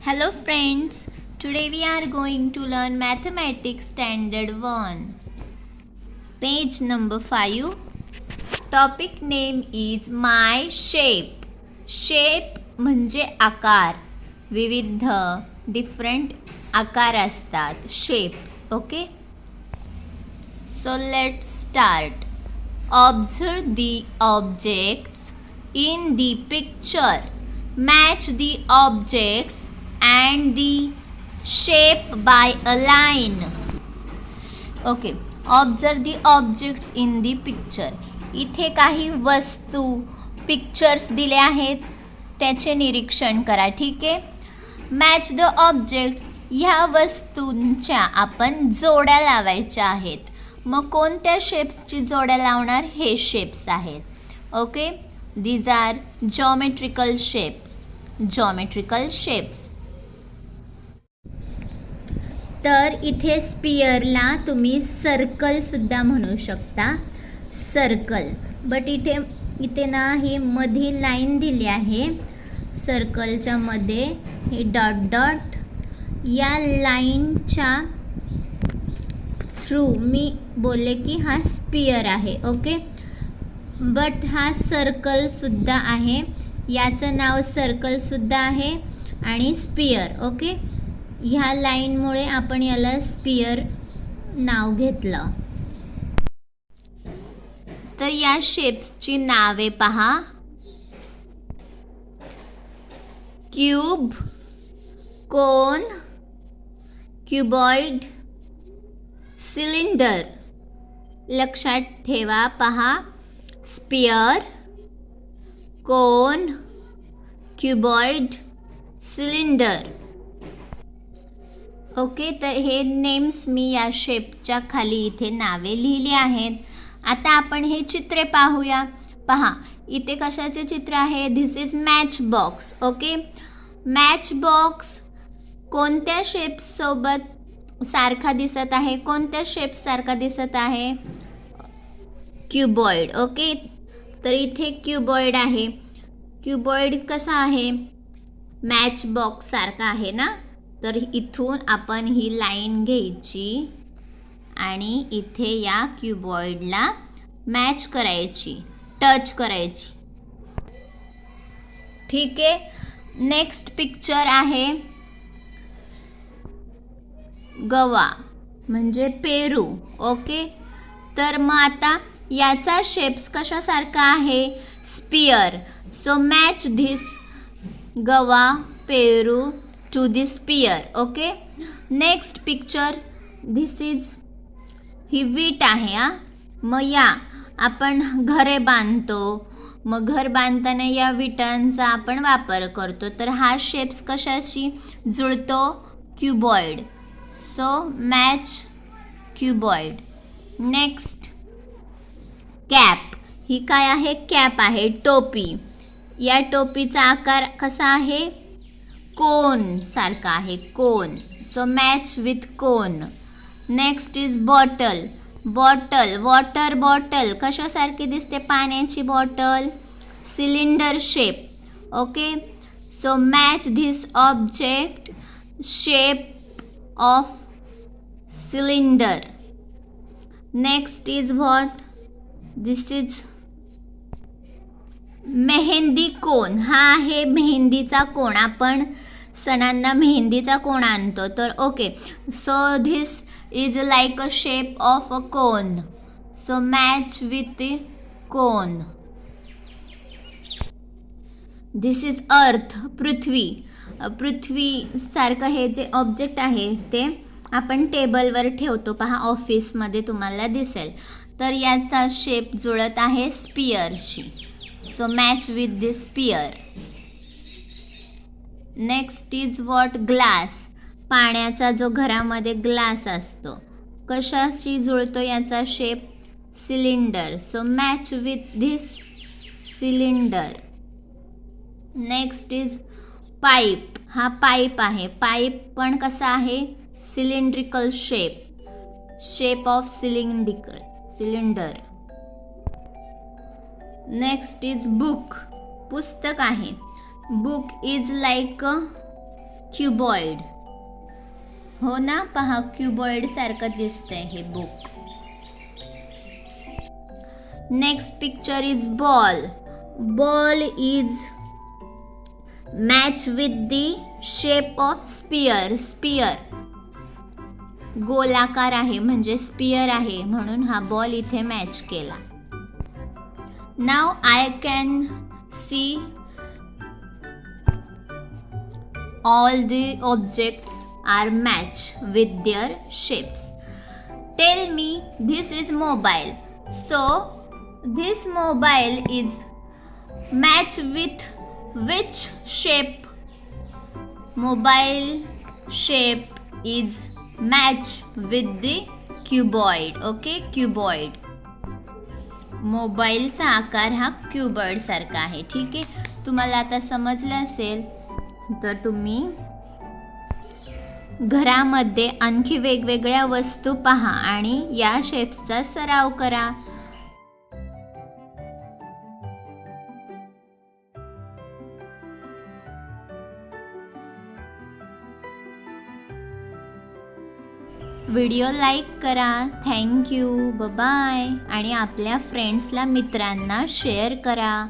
Hello friends, today we are going to learn Mathematics Standard 1. Page number 5. Topic name is My Shape. Shape म्हणजे आकार विविध different आकार असतात shapes okay so let start Observe the objects in the picture. Match the objects and the shape by a line. Okay observe the objects in the picture इथे काही वस्तू pictures दिले आहेत. त्याचे निरीक्षण करा ठीक आहे? मॅच द ऑब्जेक्ट्स ह्या वस्तूंच्या आपण जोड्या लावायच्या आहेत. मग कोणत्या शेप्सची जोड्या लावणार? हे शेप्स आहेत. Okay these are geometrical shapes geometrical shapes तर इथे स्पियरला तुम्ही सर्कलसुद्धा म्हणू शकता. सर्कल बट इथे इथे ना ही मधी लाईन दिली आहे. सर्कलच्या मध्ये हे डॉट डॉट या लाईनच्या थ्रू मी बोलले की हा स्पियर आहे ओके बट हा सर्कलसुद्धा आहे. याचं नाव सर्कलसुद्धा आहे आणि स्पियर ओके ह्या लाईनमुळे आपण याला स्पियर नाव घेतलं. तर या शेप्सची नावे पहा. Cube cone cuboid cylinder. लक्षात ठेवा पहा. Sphere cone cuboid cylinder. Okay तर हे नेम्स मी या शेपच्या खाली इथे नावे लिहिली आहेत. आता आपण हे चित्रे पाहूया. पहा इथे कशाचे चित्र आहे? This is match box okay? Match box कोणत्या शेप्ससोबत सारखा दिसत आहे? कोणत्या शेप्ससारखा दिसत आहे? Cuboid okay? तर इथे क्युबॉइड आहे. क्युबॉइड कसा आहे? मॅच बॉक्स सारखा आहे ना? तर इथून आपण ही लाईन घ्यायची आणि इथे या क्युबॉइडला मॅच करायची टच करायची. ठीक आहे? नेक्स्ट पिक्चर आहे गवा म्हणजे पेरू. ओके? तर मग आता याचा शेप्स कशासारखा आहे? Sphere so match this guava Peru to the pier okay next picture this is ही वीट आहे हा. मग या आपण घरे बांधतो. मग घर बांधताना या विटांचा आपण वापर करतो. तर हा शेप्स कशाशी जुळतो? Cuboid so match cuboid next cap ही काय आहे? कॅप आहे. टोपी. या टोपीचा आकार कसा आहे? कोन सारखा आहे cone so match with cone next is bottle bottle water bottle कशासारखी दिसते पाण्याची bottle cylinder shape okay so match this object shape of cylinder next is what this is mehndi cone? हा आहे मेहंदीचा कोण? आपण सणांना मेहंदीचा कोण आणतो? तर okay so this is like a shape of a cone so match with cone this is earth पृथ्वी. पृथ्वीसारखं हे जे ऑब्जेक्ट आहे ते आपण टेबलवर ठेवतो. पहा ऑफिसमध्ये तुम्हाला दिसेल. तर याचा शेप जुळत आहे स्पियरशी so match with this sphere next is what glass पाण्याचा जो घरामध्ये ग्लास असतो. कशाशी जुळतो याचा shape cylinder so match with this cylinder next is pipe हा पाईप आहे. पाईप पण कसा आहे? Cylindrical shape shape of cylindrical cylinder next is book पुस्तक आहे. Book is like a cuboid हो ना? पहा क्युबॉइड सारखं दिसतंय हे book next picture is ball ball is match with the shape of sphere sphere गोलाकार आहे म्हणजे स्पियर आहे म्हणून हा बॉल इथे मॅच केला. now I can see all the objects are matched with their shapes. Tell me this is mobile. So this mobile is matched with which shape? Mobile shape is matched with the cuboid. Okay cuboid. मोबाईलचा आकार हा क्यूबर्डसारखा सारखा आहे. ठीक आहे? तुम्हाला आता समजलं असेल तर तुम्ही घरामध्ये आणखी वेगवेगळ्या वस्तू पहा आणि या शेप्सचा सराव करा. व्हिडिओ लाईक करा. थँक्यू बाय आणि आपल्या फ्रेंड्सला मित्रांना शेअर करा.